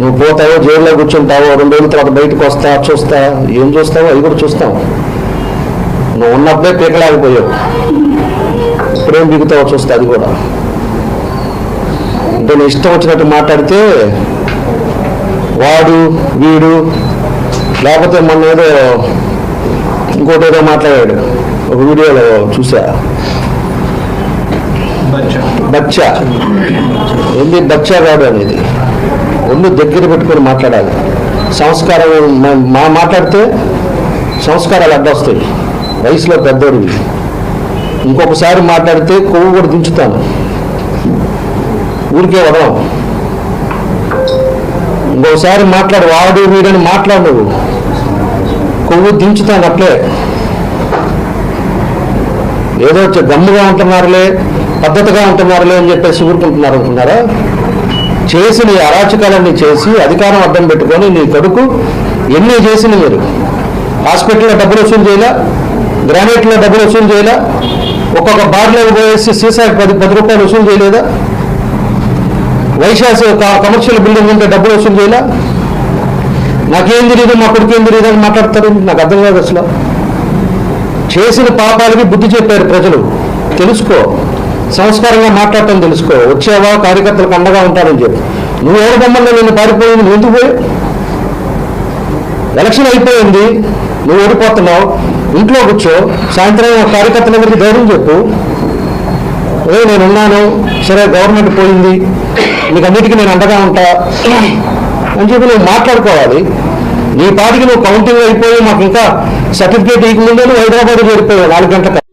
నువ్వు పోతావో జైల్లో కూర్చుంటావో రెండు రోజుల తర్వాత బయటకు వస్తా చూస్తా ఏం చూస్తావో అవి కూడా చూస్తాం. నువ్వు ఉన్నప్పుడే పీకలాగిపోయావు. ఇప్పుడేం బిగుతావో చూస్తా అది కూడా. అంటే నీ ఇష్టం వచ్చినట్టు మాట్లాడితే వాడు వీడు లేకపోతే మొన్న ఏదో ఇంకోటి ఏదో మాట్లాడాడు. ఒక వీడియోలో చూసా. బచ్చా. ఏంది బచ్చా రాడు అనేది? ఒళ్ళు దగ్గర పెట్టుకొని మాట్లాడాలి. సంస్కారం మా- మాట్లాడితే సంస్కారాలు అడ్డొస్తాయి. వయసులో పెద్దోడివి. ఇంకొకసారి మాట్లాడితే కొవ్వు కూడా దించుతాను. ఊరికే వదలం. ఇంకొకసారి మాట్లాడు వాడు వీడని మాట్లాడు నువ్వు. కొవ్వు దించుతాను అట్లే. ఏదో గమ్ముగా ఉంటున్నారులే పద్ధతిగా ఉంటున్నారులే అని చెప్పేసి ఊరుకుంటున్నారు అనుకున్నారా? చేసిన నీ అరాచకాలన్నీ చేసి అధికారం అడ్డం పెట్టుకొని నీ కొడుకు ఎన్ని చేసిన మీరు? హాస్పిటల్లో డబ్బులు వసూలు చేయలా? గ్రానైట్లో డబ్బులు వసూలు చేయలా? ఒక్కొక్క బార్లో పోయేసి సీసాకి పది పది రూపాయలు వసూలు చేయలేదా? వైశాసి కమర్షియల్ బిల్డింగ్ ఉంటే డబ్బులు వసూలు చేయలా? నాకేం తెలియదు మా కొడుకు ఏం తెలియదు అని మాట్లాడతారు? నాకు అర్థం కాదు అసలు. చేసిన పాపాలకి బుద్ధి చెప్పారు ప్రజలు. తెలుసుకో. సంస్కారంగా మాట్లాడటం తెలుసుకో. వచ్చేవా కార్యకర్తలకు అండగా ఉంటారని చెప్పి. నువ్వు ఎవరి బొమ్మల్లో నిన్ను పారిపోయింది? నువ్వు ఎందుకు పోయి ఎలక్షన్ అయిపోయింది. నువ్వు ఓడిపోతున్నావు. ఇంట్లో కూర్చో. సాయంత్రం కార్యకర్తలందరికీ ధైర్యం చెప్పు. ఏ నేను ఉన్నాను సరే గవర్నమెంట్ పోయింది. నీకు అన్నిటికీ నేను అండగా ఉంటా. అని చెప్పి నువ్వు మాట్లాడుకోవాలి. నీ పాటికి నువ్వు కౌంటింగ్ అయిపోయి మాకు ఇంకా సర్టిఫికేట్ ఇవ్వకముందే నువ్వు హైదరాబాద్ చేరిపోయావు. నాలుగు గంటలకు